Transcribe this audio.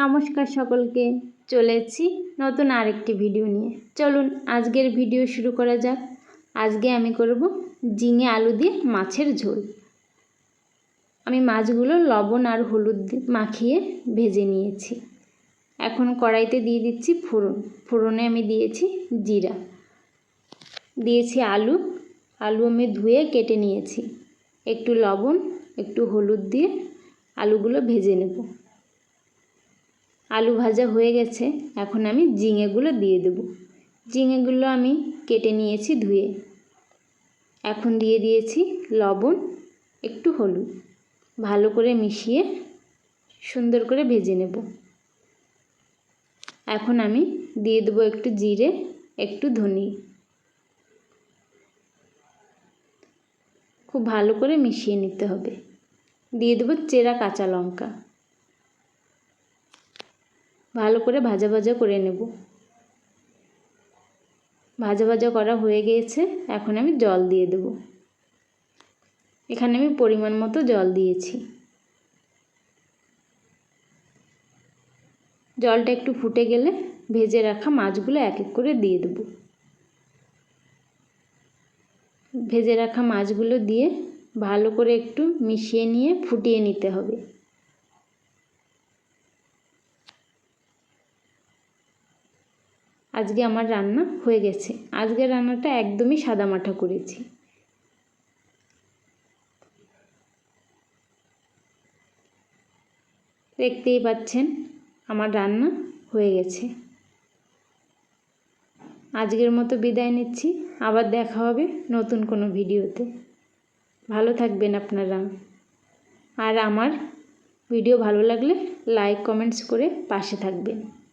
নমস্কার সকলকে চলেছি নতুন আরেকটি ভিডিও নিয়ে। চলুন, আজকের ভিডিও শুরু করা যাক। আজকে আমি করব ঝিঙে আলু দিয়ে মাছের ঝোল। আমি মাছগুলো লবণ আর হলুদ মাখিয়ে ভেজে নিয়েছি। এখন কড়াইতে দিয়ে দিচ্ছি ফোড়ন। ফোড়নে আমি দিয়েছি জিরা। দিয়েছি আলু। আলু আমি ধুয়ে কেটে নিয়েছি। একটু লবণ, একটু হলুদ দিয়ে আলুগুলো ভেজে নেব। আলু ভাজা হয়ে গেছে, এখন আমি ঝিঙেগুলো দিয়ে দেব। ঝিঙেগুলো আমি কেটে নিয়েছি ধুয়ে। এখন দিয়ে দিয়েছি লবণ, একটু হলুদ। ভালো করে মিশিয়ে সুন্দর করে ভেজে নেব। এখন আমি দিয়ে দেবো একটু জিরে, একটু ধনি। খুব ভালো করে মিশিয়ে নিতে হবে। দিয়ে দেবো চেরা কাঁচা লঙ্কা। ভালো করে ভাজা ভাজা করে নেব। ভাজা ভাজা করা হয়ে গিয়েছে, এখন আমি জল দিয়ে দেব। এখানে আমি পরিমাণ মতো জল দিয়েছি। জলটা একটু ফুটে গেলে ভেজে রাখা মাছগুলো এক এক করে দিয়ে দেব। ভেজে রাখা মাছগুলো দিয়ে ভালো করে একটু মিশিয়ে নিয়ে ফুটিয়ে নিতে হবে। আজকে আমার রান্না হয়ে গেছে। আজকের রান্নাটা একদমই সাদামাঠা করেছি। দেখতেই পাচ্ছেন, আমার রান্না হয়ে গেছে। আজকের মতো বিদায় নিচ্ছি। আবার দেখা হবে নতুন কোনো ভিডিওতে। ভালো থাকবেন আপনারা। আর আমার ভিডিও ভালো লাগলে লাইক, কমেন্টস করে পাশে থাকবেন।